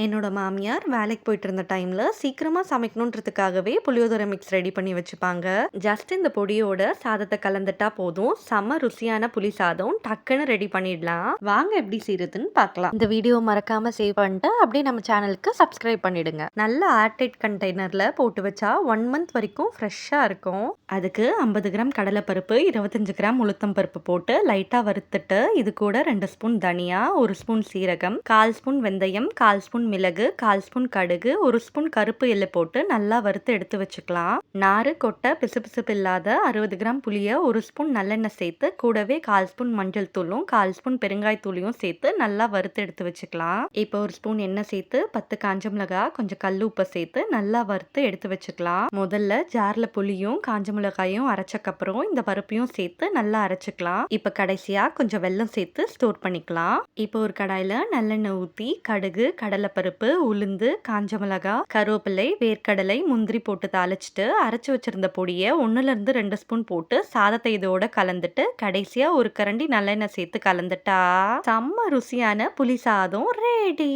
என்னோட மாமியார் வேலைக்கு போயிட்டு இருந்த டைம்ல சீக்கிரமா சமைக்கணுன்றதுக்காகவே புளியோதரை மிக்ஸ் ரெடி பண்ணி வச்சுப்பாங்க. ஜஸ்ட் இந்த பொடியோட சாதத்தை கலந்துட்டா போதும். செம ருசியான புளி சாதம் டக்குன்னு ரெடி பண்ணிடலாம். வாங்க எப்படி செய்யறதுன்னு பார்க்கலாம். இந்த வீடியோ மறக்காம சேவ் பண்ணிட்டு அப்படியே நம்ம சேனலுக்கு சப்ஸ்கிரைப் பண்ணிடுங்க. நல்ல ஏர்டைட் கண்டெய்னர்ல போட்டு வச்சா ஒன் மந்த் வரைக்கும் ஃப்ரெஷ்ஷா இருக்கும். அதுக்கு ஐம்பது கிராம் கடலைப்பருப்பு இருபத்தஞ்சு கிராம் உளுத்தம் பருப்பு போட்டு லைட்டா வறுத்துட்டு இது கூட ரெண்டு ஸ்பூன் தனியா ஒரு ஸ்பூன் சீரகம் கால் ஸ்பூன் வெந்தயம் கால் ஸ்பூன் ஸ்பூன் மிளகு கால் ஸ்பூன் கடுகு ஒரு ஸ்பூன் கருப்பு எள்ளு போட்டு நல்லா வறுத்து எடுத்து வச்சுக்கலாம். நாறு கொட்டை பிசுபிசுப்பு இல்லாத அறுபது கிராம் புளியை ஒரு ஸ்பூன் நல்லெண்ணெய் சேர்த்து கூடவே கால் ஸ்பூன் மஞ்சள் தூளும் கால் ஸ்பூன் பெருங்காய தூளியும் சேர்த்து நல்லா வறுத்து எடுத்து வச்சுக்கலாம். இப்போ ஒரு ஸ்பூன் எண்ணெய் சேர்த்து பத்து காஞ்ச மிளகா கொஞ்சம் கல் உப்பை சேர்த்து நல்லா வறுத்து எடுத்து வச்சுக்கலாம். முதல்ல ஜார்ல புளியும் காஞ்ச மிளகாயும் அரைச்சக்கப்புறம் இந்த பருப்பையும் சேர்த்து நல்லா அரைச்சிக்கலாம். இப்போ கடைசியா கொஞ்சம் வெல்லம் சேர்த்து ஸ்டோர் பண்ணிக்கலாம். இப்போ ஒரு கடாயில நல்லெண்ணெய் ஊற்றி கடுகு கடலை கடலைப்பருப்பு உளுந்து காஞ்ச மிளகா கருவேப்பிலை வேர்க்கடலை முந்திரி போட்டு தாளிச்சிட்டு அரைச்சி வச்சிருந்த பொடியை ஒன்றுலேருந்து ரெண்டு ஸ்பூன் போட்டு சாதத்தை இதோட கலந்துட்டு கடைசியாக ஒரு கரண்டி நல்லெண்ணெய் சேர்த்து கலந்துட்டா. செம்ம ருசியான புளி சாதம் ரெடி